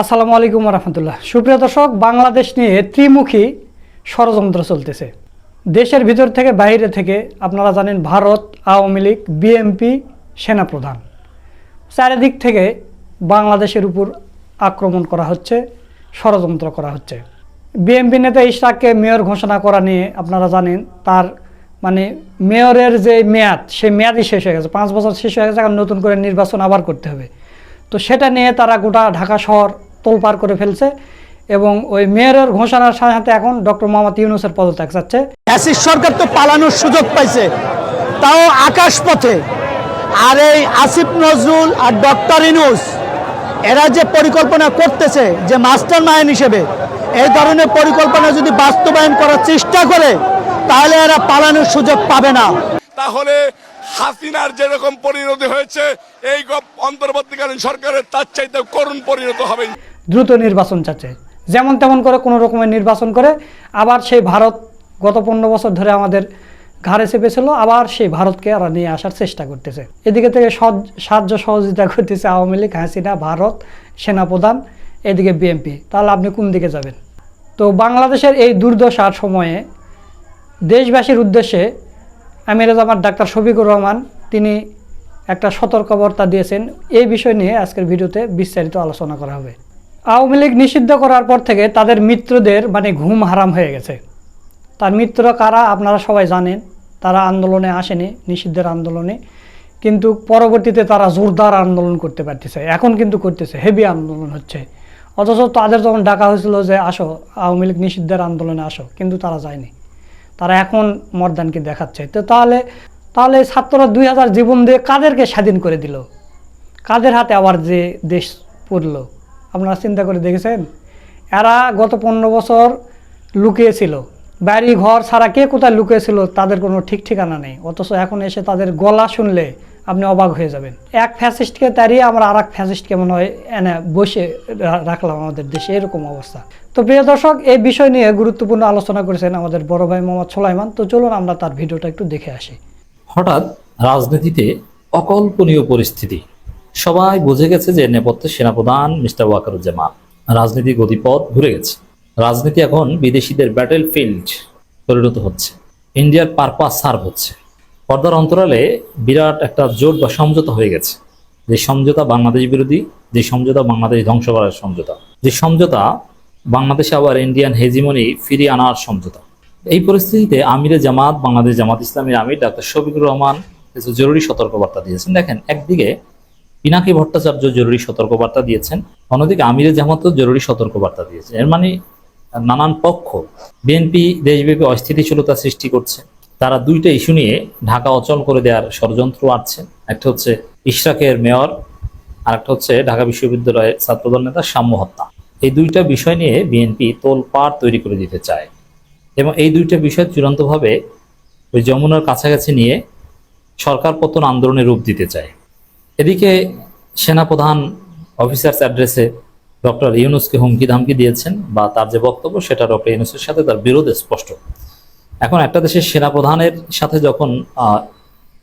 আসসালামু আলাইকুম রহমতুল্লাহ সুপ্রিয় দর্শক, বাংলাদেশ নিয়ে ত্রিমুখী ষড়যন্ত্র চলতেছে। দেশের ভিতর থেকে বাইরে থেকে আপনারা জানেন ভারত, আওয়ামী লীগ বিএমপি সেনাপ্রধান। চারিদিক থেকে বাংলাদেশের উপর আক্রমণ করা হচ্ছে, ষড়যন্ত্র করা হচ্ছে। বিএমপি নেতা ইশরাককে মেয়র ঘোষণা করা নিয়ে আপনারা জানেন, তার মানে মেয়রের যে মেয়াদ সেই মেয়াদই শেষ হয়ে গেছে, পাঁচ বছর শেষ হয়ে গেছে, এখন নতুন করে নির্বাচন আবার করতে হবে। তো সেটা নিয়ে তারা গোটা ঢাকা শহর তোলপাড় করে ফেলছে এবং ওই মেয়রের ঘোষণার সাথে সাথে এখন ডক্টর মোহাম্মদ ইউনুসের পদত্যাগ চাচ্ছে। ফ্যাসিস্ট সরকার তো পালানোর সুযোগ পাইছে তাও আকাশ পথে। আর এই আসিফ নজরুল আর ডক্টর ইনুস এরা যে পরিকল্পনা করতেছে যে মাস্টার মাইন্ড হিসেবে এই ধরনের পরিকল্পনা যদি বাস্তবায়ন করার চেষ্টা করে তাহলে এরা পালানোর সুযোগ পাবে না। তাহলে হাসিনার যেরকম পরিণতি হয়েছে, এই অন্তর্বর্তীকালীন সরকারের তার চাইতে করুণ পরিণত হবে। দ্রুত নির্বাচন চাচ্ছে। যেমন তেমন করে কোনো রকমের নির্বাচন করে, আবার সেই ভারত গত পনেরো বছর ধরে আমাদের ঘাড়ে চেপেছিল, আবার সেই ভারতকে ওরা নিয়ে আসার চেষ্টা করতেছে। এদিকে থেকে সাহায্য সহযোগিতা করতেছে আওয়ামী লীগ, হাসিনা, ভারত, সেনাপ্রধান, এদিকে বিএনপি। তাহলে আপনি কোন দিকে যাবেন? তো বাংলাদেশের এই দুর্দশার সময়ে দেশবাসীর উদ্দেশ্যে আমির আমার ডাক্তার শফিকুর রহমান, তিনি একটা সতর্কবার্তা দিয়েছেন। এই বিষয় নিয়ে আজকের ভিডিওতে বিস্তারিত আলোচনা করা হবে। আওয়ামী লীগ নিষিদ্ধ করার পর থেকে তাদের মিত্রদের মানে ঘুম হারাম হয়ে গেছে। তার মিত্র কারা আপনারা সবাই জানেন, তারা আন্দোলনে আসেনি, নিষিদ্ধের আন্দোলনে। কিন্তু পরবর্তীতে তারা জোরদার আন্দোলন করতে পারতেছে। এখন কিন্তু করতেছে, হেভি আন্দোলন হচ্ছে। অথচ তাদের যখন ডাকা হয়েছিল যে আসো, আওয়ামী লীগ নিষিদ্ধের আন্দোলনে আসো, কিন্তু তারা যায়নি। তারা এখন মর্দানকে দেখাচ্ছে। তো তাহলে তাহলে ছাত্ররা দুই হাজার জীবন দিয়ে কাদেরকে স্বাধীন করে দিল? কাদের হাতে আবার যে দেশ পড়ল আপনারা চিন্তা করে দেখেছেন? এরা গত পনেরো বছর লুকিয়েছিল। বাড়ি ঘর ছাড়া কে কোথায় লুকিয়েছিল, তাদের কোনো ঠিক ঠিকানা নেই। অথচ এখন এসে তাদের গলা শুনলে আপনি অবাক হয়ে যাবেন। এক ফ্যাসিস্টকে তাড়িয়ে আমরা আর এক ফ্যাসিস্টকে মনে হয় এনে বসে রাখলাম আমাদের দেশে, এরকম অবস্থা। তো প্রিয় দর্শক, এই বিষয় নিয়ে গুরুত্বপূর্ণ আলোচনা করেছেন আমাদের বড় ভাই মোহাম্মদ সোলাইমান। তো চলুন আমরা তার ভিডিওটা একটু দেখে আসি। হঠাৎ রাজনীতিতে অকল্পনীয় পরিস্থিতি। সবাই বুঝে গেছে যে নেপথ্যে সেনাপ্রধান মিস্টার ওয়াকারুজ্জামান। রাজনীতি গতিপথ ঘুরে গেছে। রাজনীতি এখন বিদেশিদের ব্যাটেল ফিল্ড পরিণত হচ্ছে। ইন্ডিয়ার পারপাস সার্ভ হচ্ছে। পর্দার অন্তরালে বিরাট একটা জোট বা সমঝোতা হয়ে গেছে। যে সমঝোতা বাংলাদেশ বিরোধী, যে সমঝোতা বাংলাদেশ ধ্বংস করার সমঝোতা। যে সমঝোতা বাংলাদেশে আবার ইন্ডিয়ান হেজিমনি ফিরিয়ে আনার সমঝোতা। এই পরিস্থিতিতে আমিরে জামাত, বাংলাদেশ জামাত ইসলামের আমির ডাক্তার শফিকুর রহমান কিছু জরুরি সতর্কবার্তা দিয়েছেন। দেখেন, একদিকে পিনাকি ভট্টাচার্য জরুরি সতর্কবার্তা দিয়েছেন, অন্যদিকে আমিরে জামাতও জরুরি সতর্কবার্তা দিয়েছেন এর মানে নানান পক্ষ, বিএনপি, দেশব্যাপী অস্থিতিশীলতা সৃষ্টি করছে। তারা দুইটা ইস্যু নিয়ে ঢাকা অচল করে দেওয়ার ষড়যন্ত্র আটছে একটা হচ্ছে ইশরাকের মেয়র আর একটা হচ্ছে ঢাকা বিশ্ববিদ্যালয়ের ছাত্রদল নেতা সাম্য হত্যা। এই দুইটা বিষয় নিয়ে বিএনপি তোলপাড় তৈরি করে দিতে চায়। এবং এই দুইটা বিষয় চূড়ান্তভাবে ওই যমুনার কাছাকাছি নিয়ে সরকার পতন আন্দোলনে রূপ দিতে চায়। এদিকে সেনাপ্রধান অফিসার্স অ্যাড্রেসে ডক্টর ইউনুসকে হুমকি ধামকি দিয়েছেন বা তার যে বক্তব্য সেটা ডক্টর ইউনুসের সাথে তার বিরোধ স্পষ্ট। এখন একটা দেশের সেনাপ্রধানের সাথে যখন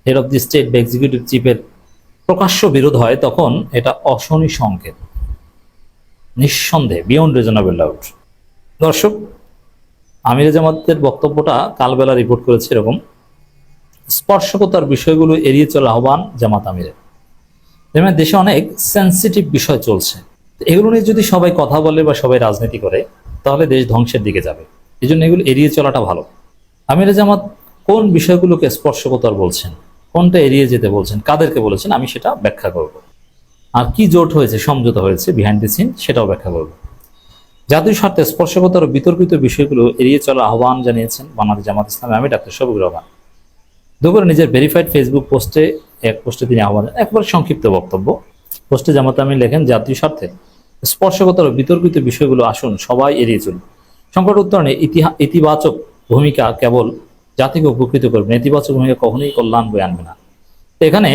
হেড অফ দি স্টেট বা এক্সিকিউটিভ চিফের প্রকাশ্য বিরোধ হয়, তখন এটা অশনি সংকেত। নিঃসন্দেহে বিয়ন্ড রিজনেবল ডাউট দর্শক, আমির জামাতের বক্তব্যটা কালবেলা রিপোর্ট করেছে এরকম। স্পর্শকতার বিষয়গুলো এড়িয়ে চলা আহ্বান জামাত আমিরের। যেমন দেশে অনেক সেন্সিটিভ বিষয় চলছে। এগুলো নিয়ে যদি সবাই কথা বলে বা সবাই রাজনীতি করে, তাহলে দেশ ধ্বংসের দিকে যাবে। এই জন্য এগুলো এড়িয়ে চলাটা ভালো। আমির জামাত কোন বিষয়গুলোকে স্পর্শকতার বলছেন? কোনটা এড়িয়ে যেতে বলছেন? কাদেরকে বলেছেন? আমি সেটা ব্যাখ্যা করব। আর কি জোট হয়েছে, সমঝোতা হয়েছে বিহাইন্ড দি সিন সেটাও ব্যাখ্যা করব। জাতীয় স্বার্থে স্পর্শকতার বিতর্কিত বিষয়গুলো এড়িয়ে চলার আহ্বান জানিয়েছেন বাংলাদেশ জামাত ইসলামে আমি ডাক্তার শফিকুর রহমান। দুপুরে নিজের ভেরিফাইড ফেসবুক পোস্টে এক পোস্টে তিনি আহ্বান। একবার সংক্ষিপ্ত বক্তব্য। পোস্টে জামাত আমি লেখেন, জাতীয় স্বার্থে স্পর্শকতার বিতর্কিত বিষয়গুলো আসুন, সবাই এড়িয়ে চলুন। সংকট উত্তরণে ইতিবাচক ভূমিকা কেবল জাতিকে উপকৃত করবে নেতিবাচক ভূমিকা কখনোই কল্যাণ বয়ে আনবে না। তো এখানে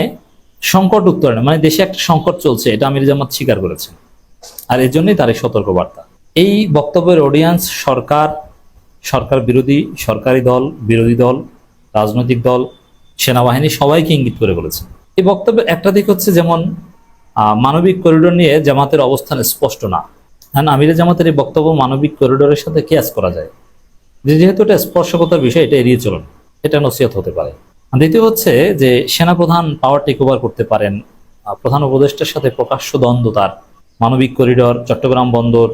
সংকট উত্তরণে মানে দেশে একটা সংকট চলছে, এটা আমির জামাত স্বীকার করেছেন। আর এর জন্যই তার এই সতর্কবার্তা। এই বক্তব্যের অডিয়েন্স সরকার সরকার বিরোধী, সরকারি দল, বিরোধী দল, রাজনৈতিক দল, সেনাবাহিনী সবাইকে ইঙ্গিত করে বলেছে। এই বক্তব্যের একটা দিক হচ্ছে যেমন মানবিক করিডোর নিয়ে জামাতের অবস্থান স্পষ্ট না। এখন আমিরে জামাতের এই বক্তব্য মানবিক করিডোরের সাথে কেয়াস করা যায়। যেহেতু এটা স্পর্শকতার বিষয়, এটা এড়িয়ে চলুন। এটা নসিহত হতে পারে। দ্বিতীয় হচ্ছে যে সেনাপ্রধান পাওয়ার টেক ওভার করতে পারেন প্রধান উপদেষ্টার সাথে প্রকাশ্য দ্বন্দ্ব তার। মানবিক করিডোর, চট্টগ্রাম বন্দর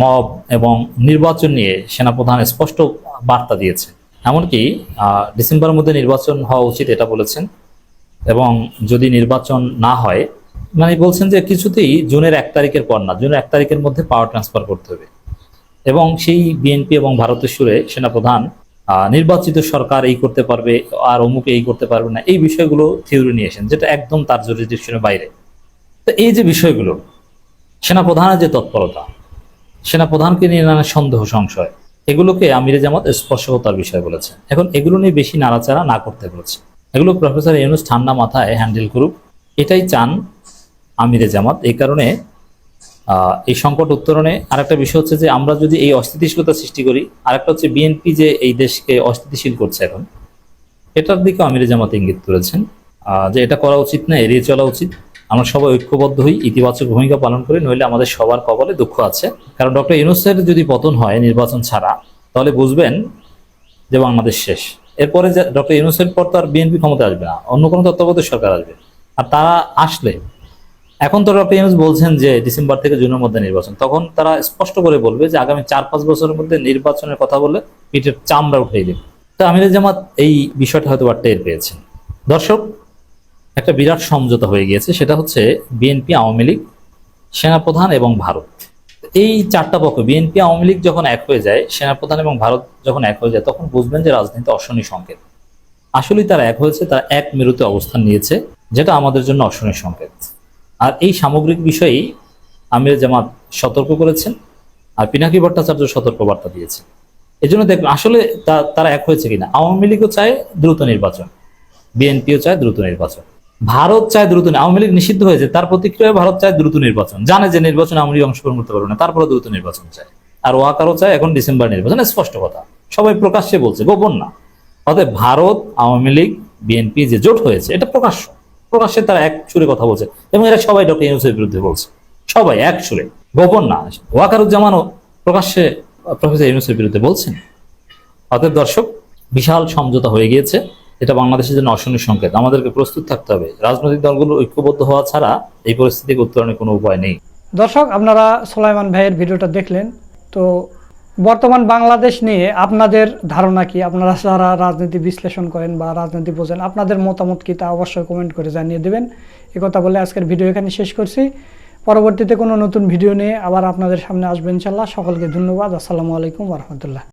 মব এবং নির্বাচন নিয়ে সেনাপ্রধান স্পষ্ট বার্তা দিয়েছে। এমনকি ডিসেম্বরের মধ্যে নির্বাচন হওয়া উচিত এটা বলেছেন। এবং যদি নির্বাচন না হয় মানে বলছেন যে কিছুতেই জুনের এক তারিখের পর না, জুনের এক তারিখের মধ্যে পাওয়ার ট্রান্সফার করতে হবে। এবং সেই বিএনপি এবং ভারতের সুরে সেনাপ্রধান নির্বাচিত সরকার এই করতে পারবে, আর অমুক এই করতে পারবে না, এই বিষয়গুলো থিওরি নিয়ে এসেন যেটা একদম তার জুরিডিকশনের বাইরে। তো এই যে বিষয়গুলো, সেনাপ্রধানের যে তৎপরতা, সেনাপ্রধানকে নিয়ে নানা সন্দেহ, সংশয়, এগুলোকে আমিরে জামাত স্পর্শকতার বিষয় বলেছে। এখন এগুলো নিয়ে বেশি নাড়াচাড়া না করতে বলেছে। এগুলো প্রফেসর ইউনুস ঠান্ডা মাথায় হ্যান্ডেল করুক, এটাই চান আমিরে জামাত, এই কারণে এই সংকট উত্তরণে আরেকটা বিষয় হচ্ছে যে আমরা যদি এই অস্থিতিশীলতা সৃষ্টি করি, আরেকটা হচ্ছে বিএনপি যে এই দেশকে অস্থিতিশীল করছে এখন, এটার দিকে আমিরে জামাত ইঙ্গিত করেছেন যে এটা করা উচিত না, এড়িয়ে চলা উচিত। আমরা সবাই ঐক্যবদ্ধ হই, ইতিবাচক ভূমিকা পালন করি, নইলে আমাদের সবার কবলে দুঃখ আছে। কারণ ডক্টর ইউনুসের যদি পতন হয় নির্বাচন ছাড়া, তাহলে বুঝবেন যে বাংলাদেশ শেষ। এরপরে ডক্টর ইউনুসের পর তো আর বিএনপি ক্ষমতা আসবে না, অন্য কোনো তত্ত্বাবধায়ক সরকার আসবে। আর তারা আসলে এখন তো ইউনুস বলছেন যে ডিসেম্বর থেকে জুনের মধ্যে নির্বাচন। তখন তারা স্পষ্ট করে বলবে যে আগামী চার পাঁচ বছরের মধ্যে নির্বাচনের কথা বলে পিঠের চামড়া উঠিয়ে দেবে। তো আমির জামাত এই বিষয়টা হয়তো বা টের পেয়েছেন দর্শক, একটা বিরাট সমঝোতা হয়ে গিয়েছে, সেটা হচ্ছে বিএনপি, আওয়ামী লীগ, সেনাপ্রধান এবং ভারত। এই চারটা পক্ষ, বিএনপি, আওয়ামী লীগ যখন এক হয়ে যায়, সেনাপ্রধান এবং ভারত যখন এক হয়ে যায়, তখন বুঝবেন যে রাজনীতি অশনি সংকেত। আসলেই তারা এক হয়েছে, তারা এক মেরুতে অবস্থান নিয়েছে, যেটা আমাদের জন্য অশনি সংকেত। আর এই সামগ্রিক বিষয়েই আমির জামাত সতর্ক করেছেন আর পিনাকি ভট্টাচার্য সতর্ক বার্তা দিয়েছে এই জন্য দেখবেন আসলে তারা এক হয়েছে কিনা? আওয়ামী লীগও চায় দ্রুত নির্বাচন। বিএনপিও চায় দ্রুত নির্বাচন। ভারত চায় দ্রুত আওয়ামী লীগ নিষিদ্ধ হয়েছে, তার প্রতিক্রিয়ায় ভারত চায় দ্রুত নির্বাচন। জানে যে নির্বাচন আওয়ামী লীগ অংশগ্রহণ করতে পারবে না তারপরে দ্রুত নির্বাচন চায়। আর ওয়াকারও চায় এখন ডিসেম্বর নির্বাচন। স্পষ্ট কথা। সবাই প্রকাশ্যে বলছে, গোপন না। অতএব ভারত, আওয়ামী লীগ, বিএনপি যে জোট হয়েছে, এটা প্রকাশ্য। প্রকাশ্যে তারা এক সুরে কথা বলছে এবং এরা সবাই ডক্টর ইউনুসের বিরুদ্ধে বলছে। সবাই এক সুরে। গোপন না। ওয়াকারুজ্জামানও প্রকাশ্যে প্রফেসর ইউনুসের বিরুদ্ধে বলছেন। অতএব দর্শক, বিশাল সমঝোতা হয়ে গিয়েছে। এটা বাংলাদেশের জন্য অশনির সংকেত। আমাদেরকে প্রস্তুত থাকতে হবে। রাজনৈতিক দলগুলো ঐক্যবদ্ধ হওয়া ছাড়া এই পরিস্থিতিকে উত্তরণের কোনো উপায় নেই। দর্শক, আপনারা সোলাইমান ভাইয়ের ভিডিওটা দেখলেন। তো বর্তমান বাংলাদেশ নিয়ে আপনাদের ধারণা কি? আপনারা যারা রাজনীতি বিশ্লেষণ করেন বা রাজনীতি বোঝেন, আপনাদের মতামত কি তা অবশ্যই কমেন্ট করে জানিয়ে দেবেন। কথা বলে আজকের ভিডিও এখানে শেষ করছি। পরবর্তীতে কোনো নতুন ভিডিও নিয়ে আবার আপনাদের সামনে আসবেন ইনশাল্লাহ সকলকে ধন্যবাদ। আসসালামু আলাইকুম রহমতুল্লাহ।